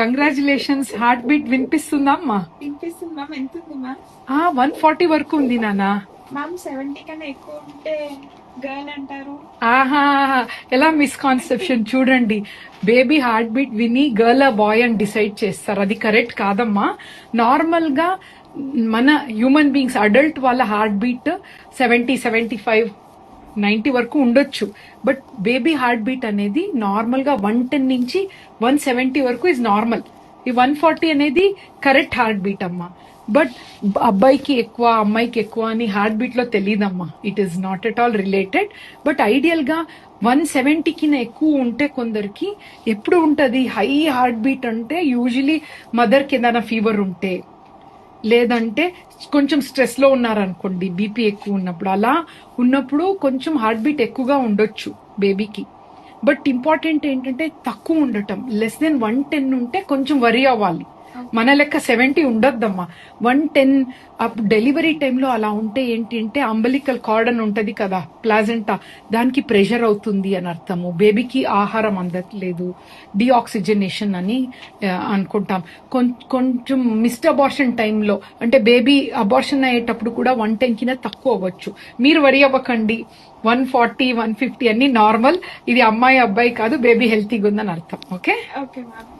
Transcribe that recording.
Congratulations heart beat వినిపిస్తుందా అమ్మా వినిపిస్తుంది మ్యామ్ ఎంత ఉంది మ్యామ్ ఆ వన్ ఫార్టీ వరకు ఉంది నానా మ్యామ్ సెవెంటీ కన్నా ఎక్కువ ఉంటే గర్ల్ అంటారు. ఆహా ఎలా మిస్కాన్సెప్షన్ చూడండి. బేబీ హార్ట్ బీట్ విని గర్ల్ బాయ్ అని డిసైడ్ చేస్తారు. అది కరెక్ట్ కాదమ్మా. నార్మల్గా మన హ్యూమన్ బీయింగ్స్ అడల్ట్ వాళ్ళ heart beat seventy seventy five ninety వరకు ఉండొచ్చు. బట్ బేబీ హార్ట్ బీట్ అనేది నార్మల్గా వన్ టెన్ నుంచి వన్ సెవెంటీ వరకు ఇస్ నార్మల్ ఈ వన్ ఫార్టీ అనేది కరెక్ట్ హార్ట్ బీట్ అమ్మా. బట్ అబ్బాయికి ఎక్కువ అమ్మాయికి ఎక్కువ అని హార్ట్ బీట్లో తెలియదమ్మా it is not at all related but ఐడియల్గా one సెవెంటీకి ఎక్కువ ఉంటే కొందరికి ఎప్పుడు ఉంటది? హై హార్ట్ బీట్ అంటే యూజువలీ మదర్కి ఏదైనా ఫీవర్ ఉంటే. లేదంటే కొంచెం స్ట్రెస్లో ఉన్నారనుకోండి బీపీ ఎక్కువ ఉన్నప్పుడు. అలా ఉన్నప్పుడు కొంచెం హార్ట్ బీట్ ఎక్కువగా ఉండొచ్చు బేబీకి బట్ ఇంపార్టెంట్ ఏంటంటే తక్కువ ఉండటం. లెస్ దెన్ వన్ టెన్ ఉంటే కొంచెం వరి అవ్వాలి. మన లెక్క సెవెంటీ ఉండొద్దమ్మా. వన్ టెన్ డెలివరీ టైంలో అలా ఉంటే ఏంటి అంటే అంబలికల్ కార్డన్ ఉంటది కదా ప్లాజెంటా. దానికి ప్రెషర్ అవుతుంది అని అర్థము. బేబీకి ఆహారం అందట్లేదు. డిఆక్సిజనేషన్ అని అనుకుంటాం. కొంచెం మిస్డ్ అబార్షన్ టైంలో అంటే బేబీ అబార్షన్ అయ్యేటప్పుడు కూడా వన్ టెన్ కింద తక్కువ అవ్వచ్చు. మీరు వరి అవ్వకండి. వన్ ఫార్టీ వన్ ఫిఫ్టీ అన్ని నార్మల్. ఇది అమ్మాయి అబ్బాయి కాదు బేబీ హెల్తీగా ఉందని అర్థం. ఓకే? Okay ma'am.